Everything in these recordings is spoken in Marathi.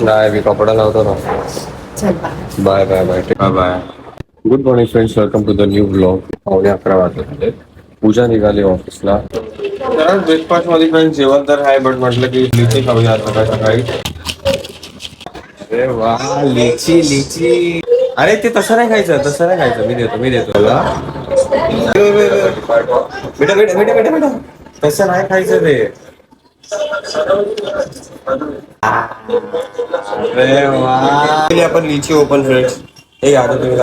नाही मी कपडा लावतो ना. चल bye bye bye bye bye good morning friends welcome to the new blog पावणे अकरा वाजले. पूजा निघाली ऑफिसला. ब्रेकफास्टमध्ये फ्रेंड्स जेवण तर आहे बट म्हटलं की लिची खाऊया सकाळी सकाळी. अरे वा लिची लिची. अरे ते तसं नाही खायचं तसं नाही खायचं. मी देतो मी देतो. तुला बेटा बेटा बेटा बेटा बेटा. तसं नाही खायचं ते. आपण लिची ओपन फ्रेंड्स हे आता तुम्ही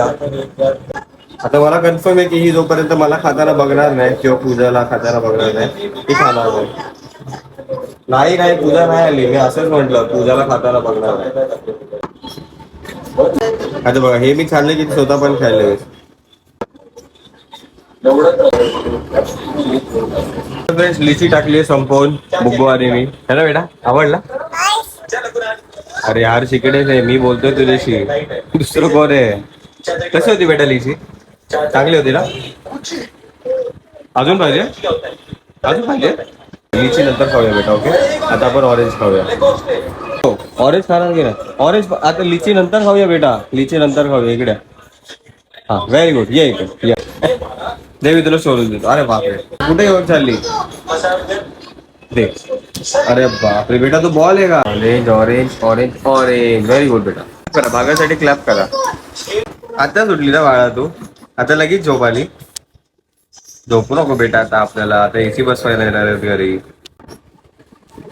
आता मला कन्फर्म आहे की ही जोपर्यंत मला खाताना बघणार नाही किंवा पूजाला खाताना बघणार नाही ती खाणार नाही. नाही नाही पूजा नाही आली. मी असंच म्हंटल पूजाला खाताना बघणार नाही. आता बघा हे मी खाल्ले की स्वतः पण खाल्ले. लिची टाकली संपवून बुग्गू मी. है ना बेटा? आवडला? अरे यार शिकडेच आहे. मी बोलतोय तुझ्याशी. दुसरं कोण आहे? कशी होती बेटा लिची? चांगली होती ना? अजून पाहिजे? अजून पाहिजे? लिची नंतर खाऊया बेटा ओके? आता आपण ऑरेंज खाऊया. हो ऑरेंज खाणार की नाही? ऑरेंज आता लिची नंतर खाऊया बेटा. लिची नंतर खाऊया इकडे. हा व्हेरी गुड ये इकडे. या. देवी तुला शोधून देतो. अरे बापरे. कुठे येऊन चालली? अरे बापरे बेटा तू बॉल आहे का? Orange orange orange orange very good बेटा. करा भागासाठी क्लॅप करा. आता सुटली ना बाळा तू? आता लगेच झोप आली. झोपू नको बेटा आता आपल्याला. आता एसी बसवायला येणार आहेत घरी.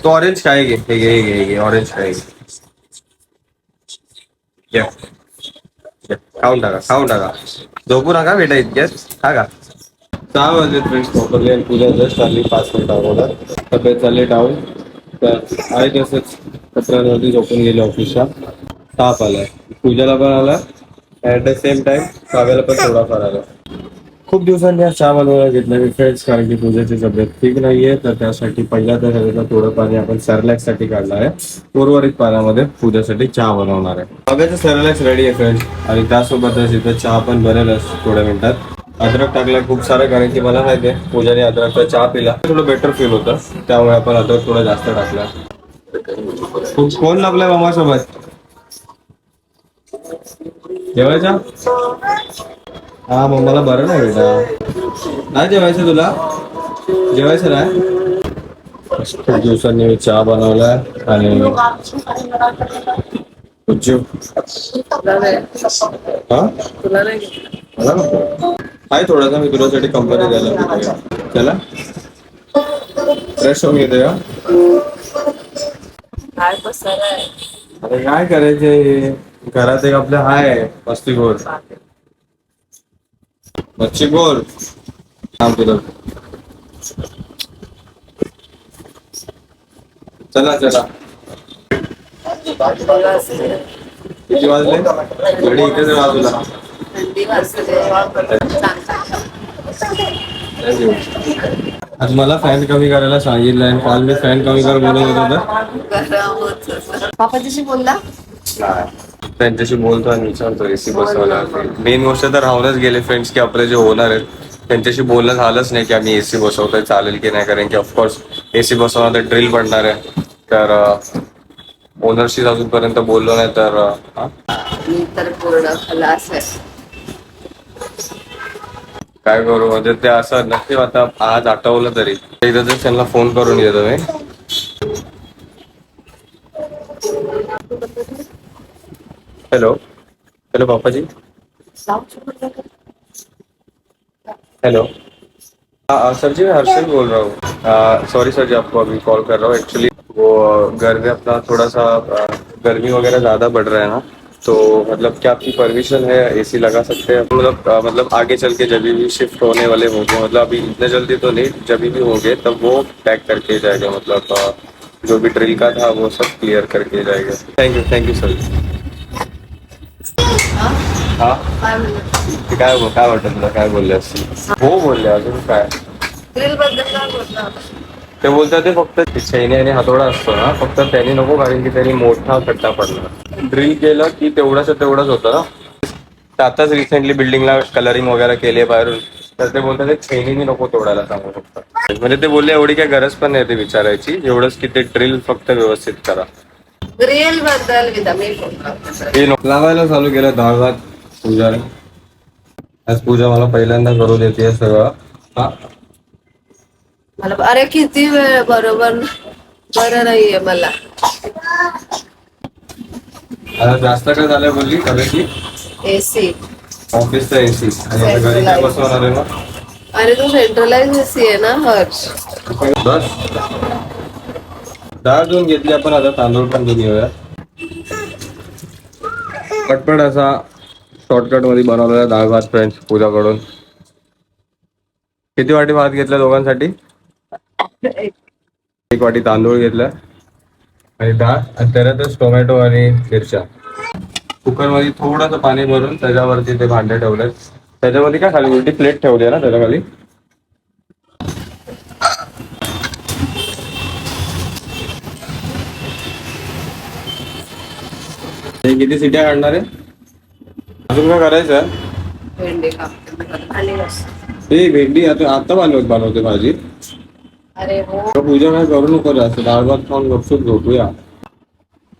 तो ऑरेंज काय घे? हे घे हे घे हे घे. ऑरेंज काय घे. खाऊन टाका खाऊन टाका. झोपू नका बेटा इतक्यात. खा का? सहा वाजले फ्रेंड्स. प्रॉपरली आणि पूजा जस्ट आली पाच मिनिट अगोदर. तब्येत चालली डाऊन तर आहे तसंच कचऱ्यांवरती झोपून गेले ऑफिसला ताप आलाय. पूजाला पण आला. ऍट द सेम टाइम काव्याला पण थोडाफार आला. खूप दिवसांनी आज चहा बनवायला घेतला मी फ्रेंड्स कारण की पूजेची तब्येत ठीक नाहीये. तर त्यासाठी पहिल्या तर ह्याला थोडं पाणी आपण सरलॅक्ससाठी काढणार आहे. उर्वरित पाण्यामध्ये पूजेसाठी चहा बनवणार आहे. काव्याचं सरलॅक्स रेडी आहे फ्रेंड्स आणि त्यासोबतच इथं चहा पण बनेलच थोड्या मिनिटात. अद्रक टाकला खूप सारं कारण की मला माहिती आहे पूजाने अद्रकचा चहा पिला. थोडं बेटर फील होतं. त्यामुळे आपण अद्रक थोडं जास्त टाकला. खूप कोण लागलाय मामासोबत? जेवायचा? हा मम्माला बरं नाही बेटा. नाही जेवायचं तुला? जेवायचं नाही? खूप दिवसांनी मी चहा बनवलाय आणि हा? मला नको. आहे थोडासा मी तुझ्यासाठी कंपनी द्यायला. चला. फ्रेश होऊन घेते का? अरे काय करायचे? घरात एक आपलं हाय मस्ती गोर मच्छी गोर थांब तुला चला चला. किती वाजले? घडी इकडेच बाजूला. आज मला फॅन कमी करायला सांगितलंय आणि काल मी फॅन कमी कर बोलत होतो पापाजीशी बोलला? त्यांच्याशी बोलतो आणि विचारतो एसी बसवायला मेन गोष्ट तर राहूनच गेले फ्रेंड्स की आपले जे ओनर आहेत त्यांच्याशी बोलणं झालंच नाही की आम्ही एसी बसवतोय चालेल की नाही कारण की ऑफकोर्स एसी बसवणार तर ड्रिल पडणार आहे. तर ओनरशी अजूनपर्यंत बोललो नाही तर अं, हा? मी तर पूर्ण खलास आहे. काय करू म्हणजे ते असं नक्की आता आज आठवलं तरी. एकदा तर त्यांना फोन करून येतो मी हेलो. हेलो पापा जी हेलो. हाँ सर जी मैं हर्षल बोल रहा हूँ. सॉरी सर जी आपको अभी कॉल कर रहा हूँ एक्चुअली वो घर में अपना थोड़ा सा गर्मी वगैरह ज़्यादा बढ़ रहा है ना तो मतलब क्या आपकी परमिशन है? एसी लगा सकते हैं? मतलब अ, मतलब आगे चल के जब भी शिफ्ट होने वाले होंगे मतलब अभी इतने जल्दी तो नहीं जब भी होंगे तब वो पैक करके जाएगा मतलब अ, जो भी ड्रिल का था वो सब क्लियर करके जाएगा। Thank you thank you sir हाँ? काय म्हणलं ते काय वाटत तुला काय बोलले असतील हो? बोलले अजून काय? ग्रिल बद्दल काय बोलला ते बोलतात ते फक्त छैनी आणि हातोडा असतो ना फक्त त्यांनी नको कारण की त्यांनी मोठा खड्डा पडला. ड्रिल केलं की तेवढंच तेवढंच होतं ना. आताच रिसेंटली बिल्डिंगला कलरिंग वगैरे केली बाहेरून. तर ते बोलतात ते ट्रेनिंग नको तोडायला सांगू फक्त. म्हणजे ते बोलले एवढी काही गरज पण नाही ते विचारायची. एवढंच की ते ड्रिल फक्त व्यवस्थित करा. ग्रिलबद्दल लावायला चालू केलं डाळ भात पूजा आज पूजा मला पहिल्यांदा करू देते सगळं. हा. मला अरे किती वेळ बरोबर? बरं नाहीये मला. आता जास्त काय झालंय बोलली कदाचित एसी ऑफिसचा एसी आणि आता घरी काय बसवणार आहे मग? अरे तू सेंट्रलाइज एसी आहे ना हर्ष? बस. डाळ धुवून घेतली आपण आता तांदूळ पण घेऊन येऊया पटपट असा शॉर्टकटमध्ये बनवलेला डाळ भात फ्रेंड्स पूजाकडून. किती वाटी भात घेतला दोघांसाठी? एक वाटी तांदूळ घेतला आणि डाळ आणि त्याच्यातच टोमॅटो आणि मिरच्या. कुकरमध्ये थोडंसं पाणी भरून त्याच्यावरती ते भांडे ठेवले त्याच्यामध्ये काय खाली उलटी प्लेट ठेवली आहे ना त्याच्याखाली किती सिट्या काढणार आहे? अजून काय करायचं भेंडी आता बनवत बनवते भाजी. अरे हो. पूजा काय करू नको जास्त डाळ भात खाऊन गपचूप झोपूया.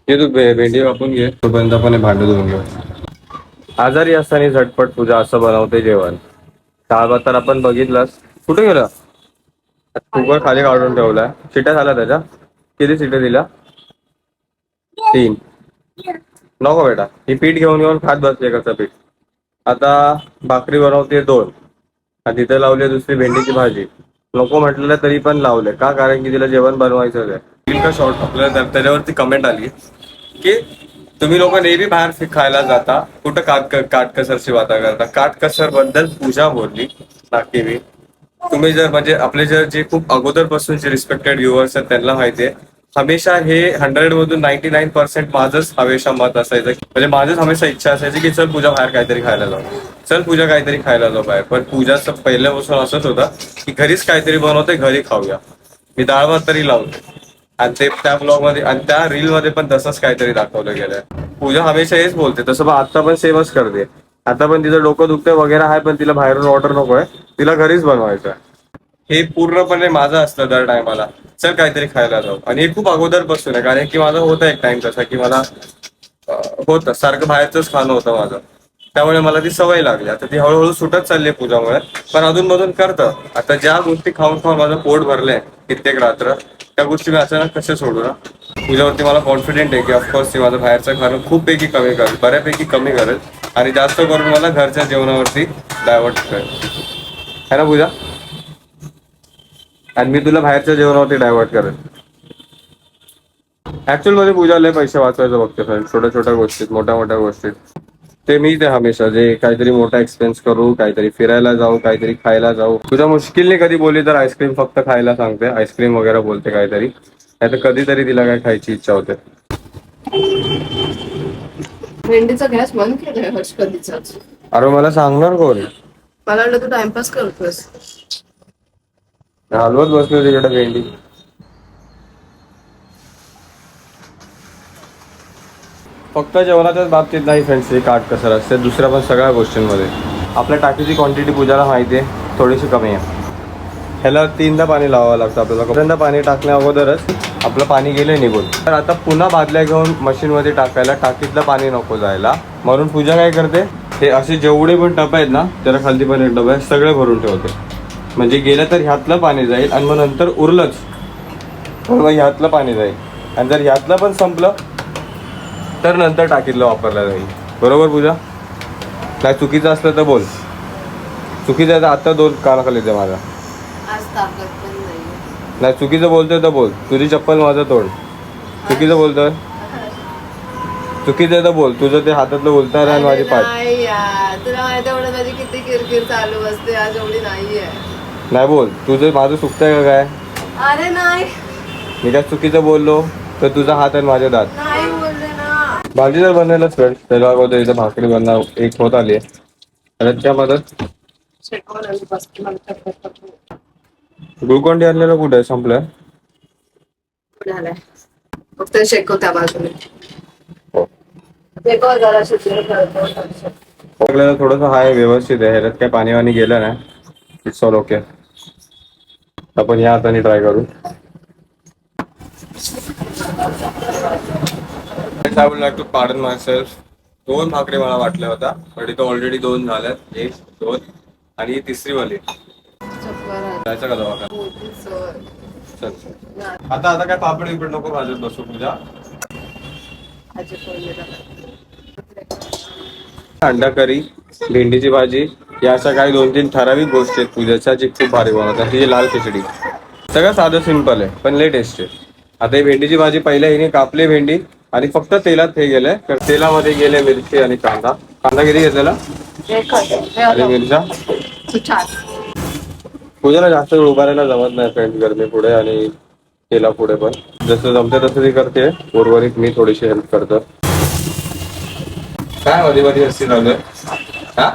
हे तू भेंडी कापून घे तोपर्यंत आपण भांडं धुवून घेऊ. आजारी असताना झटपट पूजा असं बनवते जेवण. डाळ भात तर आपण बघितलंस कुठे गेलं? कुकर खाली काढून ठेवलाय. शिट्या झाल्या त्याच्या? किती शिट्या दिल्या? तीन. नको बेटा. ही पीठ घेऊन घेऊन खात बसले कसं पीठ. आता भाकरी बनवते दोन. आणि तिथे लावली दुसरी भेंडीची भाजी. नको म्हटलेलं तरी पण लावले. का? कारण की तिला जेवण बनवायचं आहे. का शॉर्ट आपल्याला त्याच्यावरती कमेंट आली. की तुम्ही लोक नेहमी बाहेर खायला जाता. कुठं काट काटकसरची वाता करता. काटकसरबद्दल पूजा बोलली. नाकी मी तुम्ही जर म्हणजे आपले जर जे खूप अगोदरपासूनचे रिस्पेक्टेड व्ह्युअर्स आहेत त्यांना माहितीये हमेशा हे हंड्रेड मधून नाईन्टी नाईन पर्सेंट माझंच हमेशा मत असायचं. म्हणजे माझंच हमेशा इच्छा असायची की चल पूजा बाहेर काहीतरी खायला जाऊ. चल पूजा काहीतरी खायला जाऊ बाहेर. पण पूजाचं पहिल्यापासून असंच होतं की घरीच काहीतरी बनवते घरी खाऊया. मी डाळ भात तरी लावतो आणि ते त्या ब्लॉगमध्ये आणि त्या रील मध्ये पण तसंच काहीतरी दाखवलं गेलंय. पूजा हमेशा हेच बोलते. तसं पण आता पण सेमच करते. आता पण तिचं डोकं दुखते वगैरे आहे पण तिला बाहेरून ऑर्डर नकोय. तिला घरीच बनवायचं आहे हे पूर्णपणे माझं असतं दर टायमाला चल काहीतरी खायला जाऊ. आणि हे खूप अगोदर बसून आहे कारण की माझं होतं एक टाइम तसा की मला होतं. सारखं बाहेरचंच खाणं होतं माझं. त्यामुळे मला ती सवय लागली. आता ती हळूहळू सुटत चालली आहे पूजामुळे. पण अधून मधून करतं. आता ज्या गोष्टी खाऊन खाऊन माझं पोट भरलंय कित्येक रात्र त्या गोष्टी मी अचानक कसे सोडू ना? पूजावरती मला कॉन्फिडेंट आहे की ऑफकोर्स ती माझं बाहेरचं खाणं खूप पैकी कमी करेल बऱ्यापैकी कमी करेल. आणि जास्त करून मला घरच्या जेवणावरती डायव्हर्ट करेल. है ना पूजा? आणि मी तुला बाहेरच्या जेवणावरती डायव्हर्ट करेन. ऍक्च्युअलमध्ये पूजा लय पैसे वाचवायचं बघते फ्रेंड छोट्या छोट्या गोष्टीत मोठ्या मोठ्या गोष्टीत. ते मी ते हमेशा जे काहीतरी मोठा एक्सपेन्स करू काहीतरी फिरायला जाऊ काहीतरी खायला जाऊ. तुझ्या मुश्किलने कधी बोलली तर आईस्क्रीम फक्त खायला सांगते. आईस्क्रीम वगैरे बोलते काहीतरी. नाही तर कधीतरी तिला काय खायची इच्छा होते. भेंडीचा गॅस बंद केलाय हर्ष कधीचाच. अरे मला सांगणार कोण? मला वाटलं तू टाइमपास करतोस हलवत बसलो तिकडे भेंडी फक्त जेवणाच्याच बाबतीत नाही फ्रेंड्स हे काट कसर असते दुसऱ्या पण सगळ्या गोष्टींमध्ये. आपल्या टाकीची क्वांटिटी पूजाला माहिती आहे थोडीशी कमी आहे. ह्याला तीनदा पाणी लावावं लागतं आपल्याला. पहिल्यांदा पाणी टाकण्या अगोदरच आपलं पाणी गेलं निघून. तर आता पुन्हा बादल्या घेऊन मशीनमध्ये टाकायला टाकीतलं पाणी नको जायला. म्हणून पूजा काय करते? हे असे जेवढे पण टप आहेत ना त्याला खालती पण एक डबा आहे सगळे भरून ठेवते. म्हणजे गेलं तर ह्यातलं पाणी जाईल आणि मग नंतर उरलंच. तर मग ह्यातलं पाणी जाईल. आणि जर ह्यातलं पण संपलं तर नंतर टाकीतलं वापरलं जाईल. बरोबर पूजा? नाही चुकीचं असलं तर बोल. चुकीचं आहे तर आता दोन कानाखाली दे माझा. नाही. नाही चुकीचं बोलतोय तर बोल. तुझी चप्पल माझं तोड. चुकीचं बोलतोय? चुकीचं आहे तर बोल. तुझं ते हातातलं बोलताय आणि माझी पाठ नाही तुला माहिती किती किरकिर चालू असते. आज एवढी नाहीये. नाही बोल. तुझं माझं चुकतंय का काय? अरे नाही. मी काय चुकीचं बोललो तर तुझा हात आणि माझे दात. नाही बोलले ना. भाजी बनवायलाच फ्रेंड अगोदर इथं भाकरी बनणार एक होत आली आहे. मदत शेकवलं आणि बसते मला चक्कर येते. ग्लुकॉन डी आणलेलं कुठे आहे? संपलं फक्त शेकव त्या बाजूने. शेकव जरा शिजलं करतो आपल्याला थोडंसं हाय व्यवस्थित आहे ह्याच्यात काय पाणी वाणी गेलं नाही. इट्स ऑल ओके आपण या हाताने ट्राय करू. I would like to pardon myself दोन भाकरी मला वाटल्या होत्या पण इथं ऑलरेडी दोन झाल्यात. एक दोन आणि तिसरी वाली. जायचं का दवाखान्यात? चल चल. आता आता काय पापड बिपड नको भाजत बसू पूजा. अंडा करी भेंडीची भाजी या अशा काही दोन तीन ठराविक गोष्टी आहेत. पूजाच्या जी खूप भारी बनवतात. ही लाल खिचडी. सगळं साधं सिंपल आहे पण लय टेस्टी आहे. आता ही भेंडीची भाजी पहिल्या हिने कापली भेंडी आणि फक्त तेलात हे गेले तर तेलामध्ये गेले मिरची आणि कांदा. कांदा किती घेतलेला? आणि मिरच्या पूजाला जास्त वेळ उभा राहायला जमत नाही फ्रेंड गरमी पुढे आणि तेला पुढे पण. जसं जमते तसं ती करते. उर्वरित मी थोडीशी हेल्प करतो. काय मध्ये मध्ये असते चालू हा?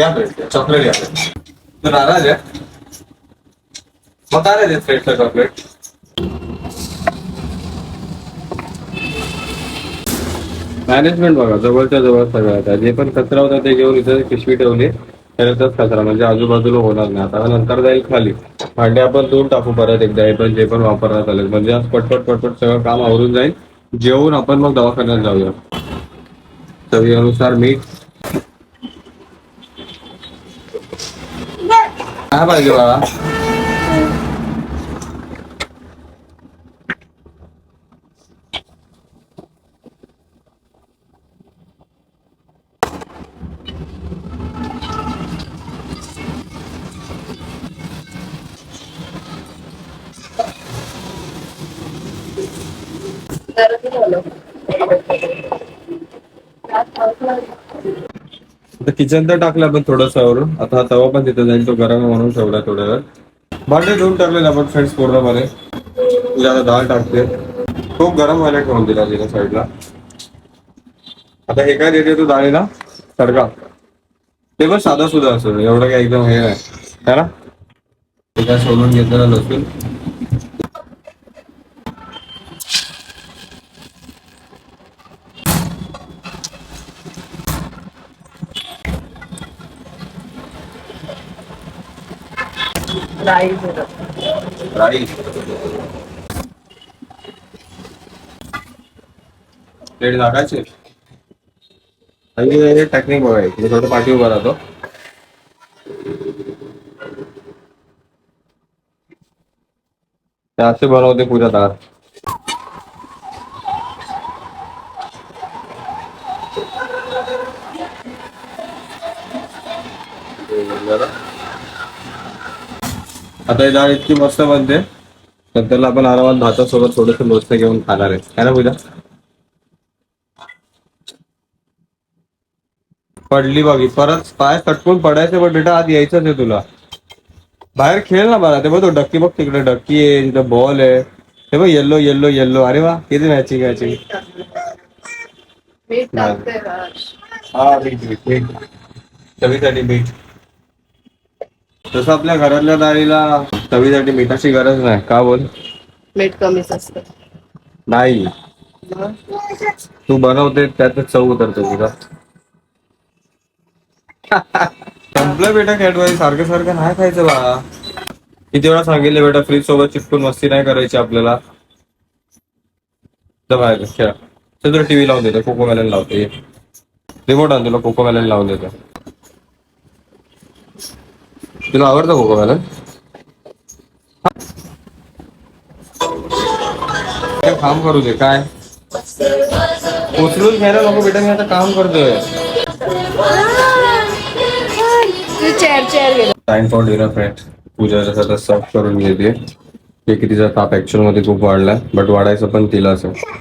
घ्या फ्रेंड चॉकलेट घ्या friend. तू नाराज आहे? मग काय देत फ्रेंडला चॉकलेट मॅनेजमेंट बघा जवळच्या जवळ सगळं आता जे पण कचरा होता ते घेऊन इथं पिशवी ठेवली त्याच्यातच कचरा म्हणजे आजूबाजूला होणार नाही. आता नंतर जाईल खाली. भांडे आपण धुवून टाकू परत एकदा हे पण जे पण वापरण्यात आले. म्हणजे आज पटपट पटपट सगळं काम आवरून जाईल. जेवून आपण मग दवाखान्यात जाऊया. चवीनुसार मीठ काय पाहिजे बाळा आता किचन तर टाकलं आपण थोडंसं वरून आता तवा पण तिथं जाईल तो गरम म्हणून ठेवला थोड्या वेळ भांडे धुवून टाकलेले आपण फ्रेंड्स पूर्णपणे. तुझ्या आता डाळ टाकते. खूप गरम व्हायला ठेवून दिला तिला साईडला. आता हे काय देते तू डाळीला तडका. ते पण साधा सुद्धा असेल एवढं काय एकदम हे नाही. ना? सोडून सोलून घेतलेलं लसूण राई प्लेट टाकायचे आणि टेक्निक बघायची मी थोडं पाठी उभा राहतो असे बनवते पूजा डाळ आता ही डाळ इतकी मस्त बनते. तर त्याला आपण आरामात भातासोबत थोडस लोचतं घेऊन खाणार आहे. है ना पूजा? पडली बघी. परत पाय कटकून पडायचे पण बेटा आत यायचंच आहे तुला. बाहेर खेळ ना बघा ते बघ तो डक्की बघ तिकडे. डक्की आहे तिथं बॉल आहे. ते बघ येल्लो येल्लो येल्लो अरे वा किती मॅचिंग मॅचिंग. हा मीठ मीठ मीठ चवीसाठी मीठ तसं आपल्या घरातल्या डाळीला चवीसाठी मिठाची गरज नाही. का बोल? मीठ कमीच असतं. नाही. मग? तू बनवते त्यातच चव उतरते तुझा. संपलं बेटा कॅडबरी सारखं सारखं नाही खायचं बा. किती वेळा सांगितले बेटा फ्रीज सोबत चिटकून मस्ती नाही करायची आपल्याला. जा बाहेर खेळा. चल तुला टीव्ही लावून देतो. कोको मॅलन लावते. रिमोट आण तुला कोको मॅलन लावून देतो. तुला आवडतं मॅलन काय काम करू दे काय? उचलून घ्यायला नको बेटा मी आता काम करतोय. तू चेअर चेअर गेलं time for dinner friend Pooja जसं आता सर्व करून घेते. ते की तिचा ताप ऍक्च्युअलमध्ये खूप वाढलाय बट वाढायचं पण तिलाच आहे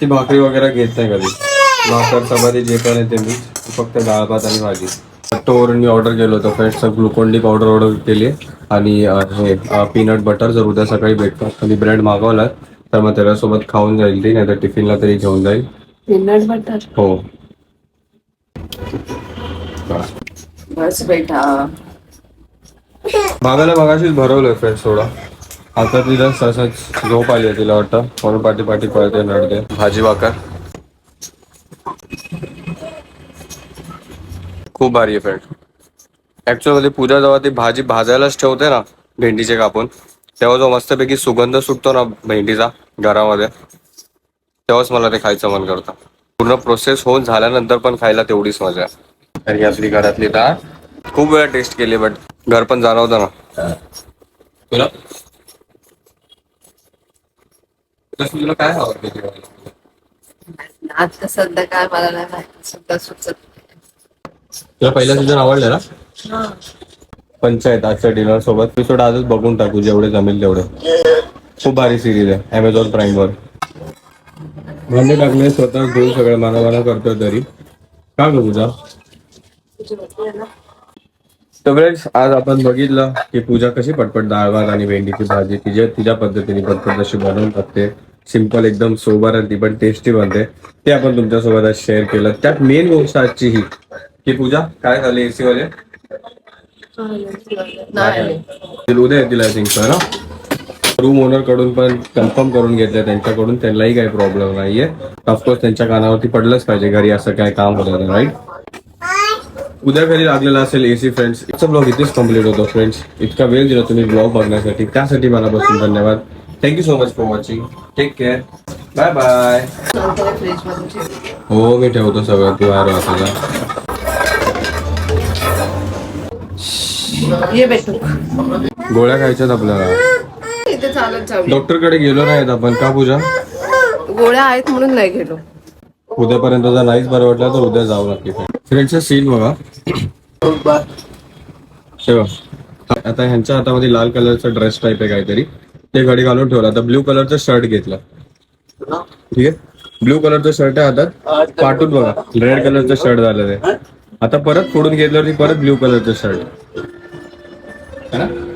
ती भाकरी वगैरे घेत नाही कधी. भाकर चपाती जे पण आहे ते मी. फक्त डाळ भात आणि भाजी. स्टोअरवरून मी ऑर्डर केलं होतं. Friends Glucon D powder order केली. आणि हे पीनट बटर जर उद्या सकाळी भेटतात आणि ब्रेड मागवला तर मग त्याच्यासोबत खाऊन जाईल ती नाही तर टिफिनला तरी घेऊन जाईल. पीनट बटर हो. बस बेटा. भागाला मगाशीच भरवलंय फ्रेंड्स थोडा. आता तिला तसंच झोप आली आहे तिला वाटतं. म्हणून पाठी पाठी पळते नडते. भाजी भाकर. खूप भारी आहे फ्रेंड पूजा जेव्हा ती भाजी भाजायलाच ठेवते ना भेंडीचे कापून तेव्हा जो मस्तपैकी सुगंध सुटतो ना भेंडीचा घरामध्ये तेव्हाच मला ते खायचं मन करतं. पूर्ण प्रोसेस होऊन झाल्यानंतर पण खायला तेवढीच मजा आहे. तर ही आपली घरातली डाळ खूप वेळा टेस्ट केली बट घर पण जाणवतं ना. तुला? तुला काय आवडते सध्या काय मला नाही सुद्धा सुचत तुला पहिला सीझन आवडला ना? पंचायत आजच्या डिनर सोबत एपिसोड आजच बघून टाकू जेवढे जमेल तेवढे. खूप भारी सिरीज आहे अमेझॉन प्राईम वर भांडे टाकले स्वतः घेऊन सगळं माना माना करतोय तरी का ग तुझा तर फ्रेंड्स आज आपण बघितलं की पूजा कशी पटपट डाळ भात आणि भेंडीची भाजी तिच्या तिच्या पद्धतीने पटपट जशी बनवून टाकते. सिंपल एकदम सोबर आणि ती पण टेस्टी बनते. ते आपण तुमच्यासोबत आज शेअर केलं. त्यात मेन गोष्ट आजची ही की पूजा काय झाली एसी नाही. उद्या येतील आय थिंक ना? रूम ओनरकडून पण कन्फर्म करून घेतलंय त्यांच्याकडून. त्यांनाही काही प्रॉब्लेम नाहीये. ऑफकोर्स त्यांच्या कानावरती पडलंच पाहिजे घरी असं काय काम होतं राईट उद्या घरी लागलेला असेल एसी फ्रेंड्स इथचा ब्लॉग इथेच कंप्लीट होतो फ्रेंड्स इतका वेळ दिला तुम्ही ब्लॉग बघण्यासाठी. त्यासाठी मनापासून धन्यवाद. Thank you so much for watching take care bye bye. हो मी ठेवतो सगळं. तू बाहेर वाचायला. ये गोळ्या खायच्यात आपल्याला. इथे चालत जाऊ. डॉक्टरकडे गेलो नाहीत आपण. का पूजा? गोळ्या आहेत म्हणून नाही गेलो. उद्यापर्यंत जर नाहीच बरं वाटलं तर उद्या जाऊ नक्की फ्रेंडचा सीन बघा. बघ. आता ह्यांच्या हातामध्ये लाल कलरचा ड्रेस टाईप आहे काहीतरी. ते घडी घालून ठेवला. आता ब्ल्यू कलरचा शर्ट घेतला. ठीक आहे? ब्ल्यू कलरचा शर्ट आहे हातात. पाठून बघा. रेड कलरचा शर्ट झालं ते. आता परत फोडून घेतल्यावरती परत ब्ल्यू कलरचा शर्ट है ना